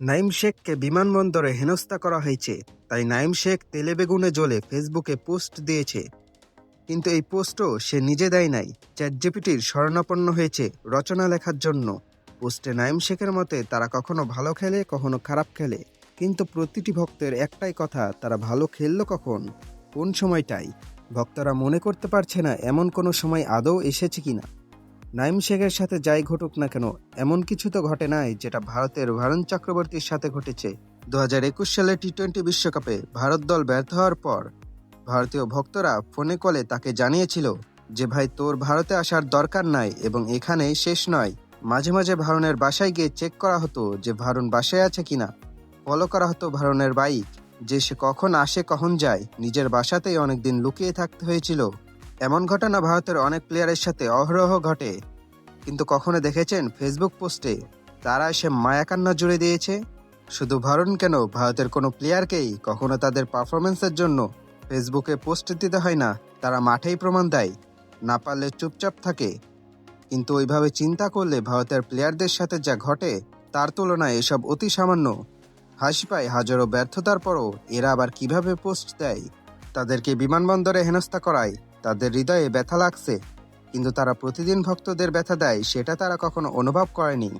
নাইম শেখকে বিমানবন্দরে হেনস্থা করা হয়েছে, তাই নাইম শেখ তেলে বেগুনে জ্বলে ফেসবুকে পোস্ট দিয়েছে। কিন্তু এই পোস্টও সে নিজে দেয় নাই, চ্যাটজিপিটির শরণাপন্ন হয়েছে রচনা লেখার জন্য। পোস্টে নাইম শেখের মতে, তারা কখনো ভালো খেলে, কখনো খারাপ খেলে। কিন্তু প্রতিটি ভক্তের একটাই কথা, তারা ভালো খেললো কখন? কোন সময়টাই? ভক্তরা মনে করতে পারছে না, এমন কোনো সময় আদৌ এসেছে কিনা। নাইম শেখের সাথে যাই ঘটুক না কেন, এমন কিছু তো ঘটে নাই যেটা ভারতের ভারণ চক্রবর্তীর সাথে ঘটেছে। দু হাজার একুশ সালে টি টোয়েন্টি বিশ্বকাপে ভারত দল ব্যর্থ হওয়ার পর ভারতীয় ভক্তরা ফোনে কলে তাকে জানিয়েছিল যে, ভাই, তোর ভারতে আসার দরকার নাই এবং এখানে শেষ নয়। মাঝে মাঝে ভারণের বাসায় গিয়ে চেক করা হতো যে, ভারণ বাসায় আছে কিনা। ফলো করা হতো ভারণের বাইক, যে সে কখন আসে, কখন যায়, নিজের বাসাতেই অনেকদিন লুকিয়ে থাকতে হয়েছিল। এমন ঘটনা ভারতের অনেক প্লেয়ারের সাথে অহরহ ঘটে। কিন্তু কখনো দেখেছেন ফেসবুক পোস্টে তারা এসে মায়াকান্না জুড়ে দিয়েছে? শুধু ভারণ কেন? ভারতের কোনো প্লেয়ারকেই কখনো তাদের পারফরমেন্সের জন্য ফেসবুকে পোস্ট দিতে হয় না। তারা মাঠেই প্রমাণ দেয়, না পারলে চুপচাপ থাকে। কিন্তু ওইভাবে চিন্তা করলে ভারতের প্লেয়ারদের সাথে যা ঘটে, তার তুলনায় এসব অতি সামান্য। হাসি পায় হাজারো ব্যর্থতার পরও এরা আবার কীভাবে পোস্ট দেয়? তাদেরকে বিমানবন্দরে হেনস্থা করায়। তাদের হৃদয়ে ব্যথা লাগছে, কিন্তু তারা প্রতিদিন ভক্তদের ব্যথা দেয়, সেটা তারা কখনো অনুভব করেনি।